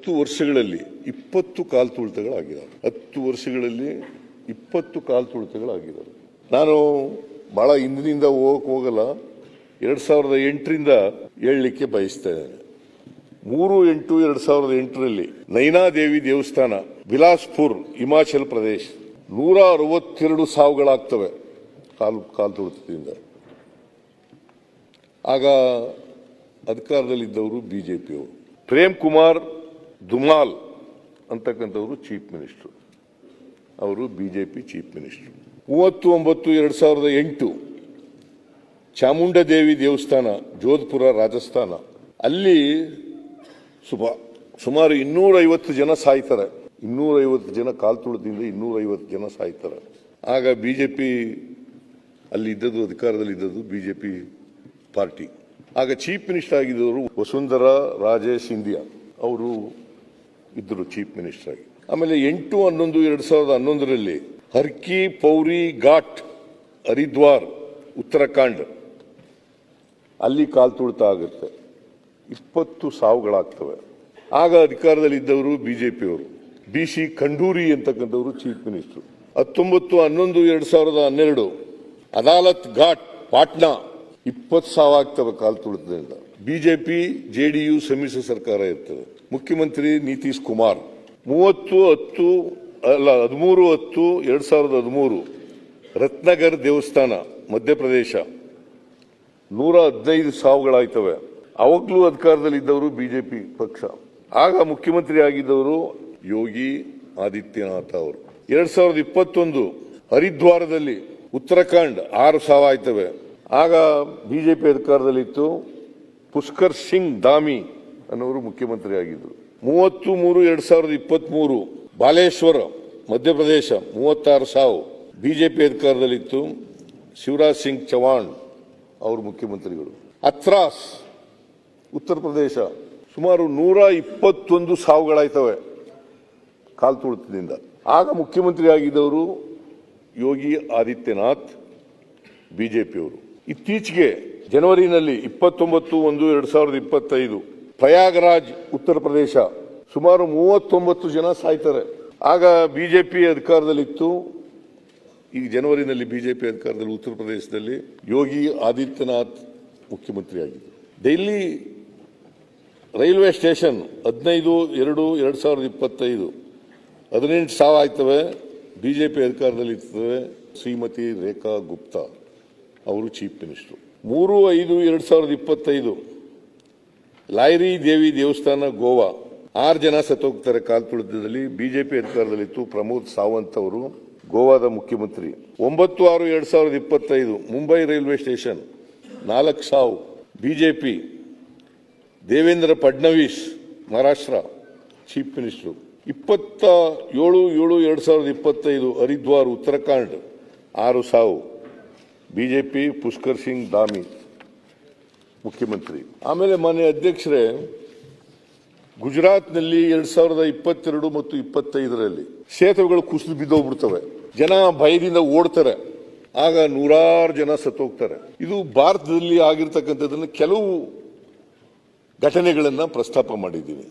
ಹತ್ತು ವರ್ಷಗಳಲ್ಲಿ ಇಪ್ಪತ್ತು ಕಾಲ್ ತುಳಿತಗಳಾಗಿದ್ದಾವೆ. ಹತ್ತು ವರ್ಷಗಳಲ್ಲಿ ಇಪ್ಪತ್ತು ಕಾಲ್ ತುಳಿತಗಳಾಗಿದ್ದಾವೆ. ನಾನು ಬಹಳ ಹಿಂದಿನಿಂದ ಹೋಗಕ್ ಹೋಗಲ್ಲ. ಎರಡು ಸಾವಿರದ ಎಂಟರಿಂದ ಹೇಳಲಿಕ್ಕೆ ಬಯಸ್ತಾ ಇದ್ದೇನೆ. ಮೂರು ಎಂಟು ಎರಡು ಸಾವಿರದ ಎಂಟರಲ್ಲಿ ನೈನಾದೇವಿ ದೇವಸ್ಥಾನ, ಬಿಲಾಸ್ಪುರ್, ಹಿಮಾಚಲ್ ಪ್ರದೇಶ್ ನೂರ ಅರವತ್ತೆರಡು ಸಾವುಗಳಾಗ್ತವೆ ಕಾಲು ಕಾಲು ತುಳಿತದಿಂದ. ಆಗ ಅಧಿಕಾರದಲ್ಲಿದ್ದವರು ಬಿಜೆಪಿಯವರು. ಪ್ರೇಮ್ ಕುಮಾರ್ ದುಮಾಲ್ ಅಂತಕ್ಕಂಥವರು ಚೀಫ್ ಮಿನಿಸ್ಟರ್. ಅವರು ಬಿಜೆಪಿ ಚೀಫ್ ಮಿನಿಸ್ಟರ್. ಮೂವತ್ತು ಒಂಬತ್ತು ಎರಡು ಸಾವಿರದ ಎಂಟು ಚಾಮುಂಡದೇವಿ ದೇವಸ್ಥಾನ, ಜೋಧ್ಪುರ ರಾಜಸ್ಥಾನ, ಅಲ್ಲಿ ಸುಮ ಸುಮಾರು ಇನ್ನೂರೈವತ್ತು ಜನ ಸಾಯ್ತಾರೆ. ಇನ್ನೂರೈವತ್ತು ಜನ ಕಾಲ್ ತುಳಿದಿಂದ ಇನ್ನೂರೈವತ್ತು ಜನ ಸಾಯ್ತಾರೆ. ಆಗ ಬಿಜೆಪಿ ಅಲ್ಲಿ ಇದ್ದದ್ದು ಅಧಿಕಾರದಲ್ಲಿ ಇದ್ದದ್ದು ಬಿಜೆಪಿ ಪಾರ್ಟಿ. ಆಗ ಚೀಫ್ ಮಿನಿಸ್ಟರ್ ಆಗಿದ್ದವರು ವಸುಂಧರಾ ರಾಜೇ ಸಿಂಧಿಯಾ. ಅವರು ಇದ್ದರು ಚೀಫ್ ಮಿನಿಸ್ಟರ್ ಆಗಿ. ಆಮೇಲೆ ಎಂಟು, ಹನ್ನೊಂದು, ಎರಡ್ ಸಾವಿರದ ಹನ್ನೊಂದರಲ್ಲಿ ಹರ್ಕಿ, ಪೌರಿ, ಘಾಟ್, ಹರಿದ್ವಾರ್, ಉತ್ತರಾಖಂಡ್, ಅಲ್ಲಿ ಕಾಲ್ ತುಳಿತ ಆಗುತ್ತೆ. ಇಪ್ಪತ್ತು ಸಾವುಗಳಾಗ್ತವೆ. ಆಗ ಅಧಿಕಾರದಲ್ಲಿದ್ದವರು ಬಿಜೆಪಿಯವರು. ಬಿ ಸಿ ಖಂಡೂರಿ ಅಂತಕ್ಕಂಥವರು ಚೀಫ್ ಮಿನಿಸ್ಟರ್. ಹತ್ತೊಂಬತ್ತು, ಹನ್ನೊಂದು, ಎರಡ್ ಸಾವಿರದ ಹನ್ನೆರಡು, ಅದಾಲತ್ ಘಾಟ್, ಪಾಟ್ನಾ, ಇಪ್ಪತ್ತು ಸಾವಾಗ್ತವೆ ಕಾಲ್ ತುಳಿತದಿಂದ. ಬಿಜೆಪಿ, ಜೆಡಿಯು ಸಮ್ಮಿಶ್ರ ಸರ್ಕಾರ ಇರ್ತದೆ. ಮುಖ್ಯಮಂತ್ರಿ ನಿತೀಶ್ ಕುಮಾರ್. ಮೂವತ್ತು ಹತ್ತು, ಅಲ್ಲ, ಹದಿಮೂರು ಹತ್ತು, ಎರಡು ಸಾವಿರದ ಹದಿಮೂರು. ರತ್ನಗರ್ ದೇವಸ್ಥಾನ, ಮಧ್ಯಪ್ರದೇಶ. ನೂರ ಹದಿನೈದು ಸಾವುಗಳಾಯ್ತವೆ. ಅವಾಗಲೂ ಅಧಿಕಾರದಲ್ಲಿದ್ದವರು ಬಿಜೆಪಿ ಪಕ್ಷ. ಆಗ ಮುಖ್ಯಮಂತ್ರಿ ಆಗಿದ್ದವರು ಯೋಗಿ ಆದಿತ್ಯನಾಥ್ ಅವರು. ಎರಡ್ ಸಾವಿರದ ಇಪ್ಪತ್ತೊಂದು ಹರಿದ್ವಾರದಲ್ಲಿ ಉತ್ತರಾಖಂಡ್ ಆರು ಸಾವು ಆಯ್ತವೆ ಆಗ ಬಿಜೆಪಿ ಅಧಿಕಾರದಲ್ಲಿತ್ತು. ಪುಷ್ಕರ್ ಸಿಂಗ್ ಧಾಮಿ ಅನ್ನೋರು ಮುಖ್ಯಮಂತ್ರಿ ಆಗಿದ್ರು. ಮೂವತ್ತು ಮೂರು ಎರಡ್ ಸಾವಿರದ ಇಪ್ಪತ್ತ್ ಮೂರು ಬಾಲೇಶ್ವರ, ಮಧ್ಯಪ್ರದೇಶ, ಮೂವತ್ತಾರು ಸಾವು ಬಿಜೆಪಿ ಅಧಿಕಾರದಲ್ಲಿತ್ತು. ಶಿವರಾಜ್ ಸಿಂಗ್ ಚೌಹಾಣ್ ಅವರು ಮುಖ್ಯಮಂತ್ರಿಗಳು. ಅತ್ರಾಸ್, ಉತ್ತರ ಪ್ರದೇಶ, ಸುಮಾರು ನೂರ ಇಪ್ಪತ್ತೊಂದು ಸಾವುಗಳಾಯ್ತವೆ ಕಾಲು ತುಳಿತದಿಂದ. ಆಗ ಮುಖ್ಯಮಂತ್ರಿ ಆಗಿದ್ದವರು ಯೋಗಿ ಆದಿತ್ಯನಾಥ್, ಬಿಜೆಪಿಯವರು. ಇತ್ತೀಚೆಗೆ ಜನವರಿನಲ್ಲಿ ಇಪ್ಪತ್ತೊಂಬತ್ತು ಒಂದು ಎರಡು ಸಾವಿರದ ಇಪ್ಪತ್ತೈದು ಪ್ರಯಾಗರಾಜ್ ಉತ್ತರ ಪ್ರದೇಶ ಸುಮಾರು ಮೂವತ್ತೊಂಬತ್ತು ಜನ ಸಾಯ್ತಾರೆ. ಆಗ ಬಿಜೆಪಿ ಅಧಿಕಾರದಲ್ಲಿತ್ತು. ಈಗ ಜನವರಿನಲ್ಲಿ ಬಿಜೆಪಿ ಅಧಿಕಾರದಲ್ಲಿ ಉತ್ತರ ಪ್ರದೇಶದಲ್ಲಿ ಯೋಗಿ ಆದಿತ್ಯನಾಥ್ ಮುಖ್ಯಮಂತ್ರಿಯಾಗಿದ್ದರು. ಡೆಲ್ಲಿ ರೈಲ್ವೆ ಸ್ಟೇಷನ್ ಹದಿನೈದು ಎರಡು ಎರಡು ಸಾವಿರದ ಇಪ್ಪತ್ತೈದು ಹದಿನೆಂಟು ಸಾವು ಆಯ್ತವೆ. ಬಿಜೆಪಿ ಅಧಿಕಾರದಲ್ಲಿ ಇರ್ತವೆ ಶ್ರೀಮತಿ ರೇಖಾ ಗುಪ್ತಾ ಅವರು ಚೀಫ್ ಮಿನಿಸ್ಟರ್. ಮೂರು, ಐದು, ಎರಡು ಸಾವಿರದ ಇಪ್ಪತ್ತೈದು. ಲಾಯ್ರಿ ದೇವಿ ದೇವಸ್ಥಾನ, ಗೋವಾ. ಆರು ಜನ ಸತ್ತೋಗ್ತಾರೆ ಕಾಲ್ ತುಳಿತದಲ್ಲಿ ಬಿಜೆಪಿ ಅಧಿಕಾರದಲ್ಲಿತ್ತು ಪ್ರಮೋದ್ ಸಾವಂತ್ ಅವರು, ಗೋವಾದ ಮುಖ್ಯಮಂತ್ರಿ. ಒಂಬತ್ತು, ಆರು, ಎರಡ್ ಸಾವಿರದ ಇಪ್ಪತ್ತೈದು, ಮುಂಬೈ ರೈಲ್ವೆ ಸ್ಟೇಷನ್, ನಾಲ್ಕು ಸಾವು. BJP, Devendra Fadnavis, Maharashtra, chief minister. ಇಪ್ಪತ್ತ ಏಳು ಏಳು, ಎರಡು ಸಾವಿರದ ಇಪ್ಪತ್ತೈದು, ಹರಿದ್ವಾರ್, ಉತ್ತರಾಖಂಡ್, ಆರು ಸಾವು. ಬಿಜೆಪಿ ಪುಷ್ಕರ್ ಸಿಂಗ್ ದಾಮಿ, ಮುಖ್ಯಮಂತ್ರಿ. ಆಮೇಲೆ ಮನೆ ಅಧ್ಯಕ್ಷರೇ, ಗುಜರಾತ್ನಲ್ಲಿ ಎರಡ್ ಸಾವಿರದ ಇಪ್ಪತ್ತೆರಡು ಮತ್ತು ಇಪ್ಪತ್ತೈದರಲ್ಲಿ ಸೇತುವೆಗಳು ಕುಸಿದು ಬಿದ್ದೋಗ್ಬಿಡ್ತವೆ. ಜನ ಭಯದಿಂದ ಓಡ್ತಾರೆ. ಆಗ ನೂರಾರು ಜನ ಸತ್ತೋಗ್ತಾರೆ. ಇದು ಭಾರತದಲ್ಲಿ ಆಗಿರ್ತಕ್ಕಂಥದ್ದನ್ನು ಕೆಲವು ಘಟನೆಗಳನ್ನು ಪ್ರಸ್ತಾಪ ಮಾಡಿದ್ದೀನಿ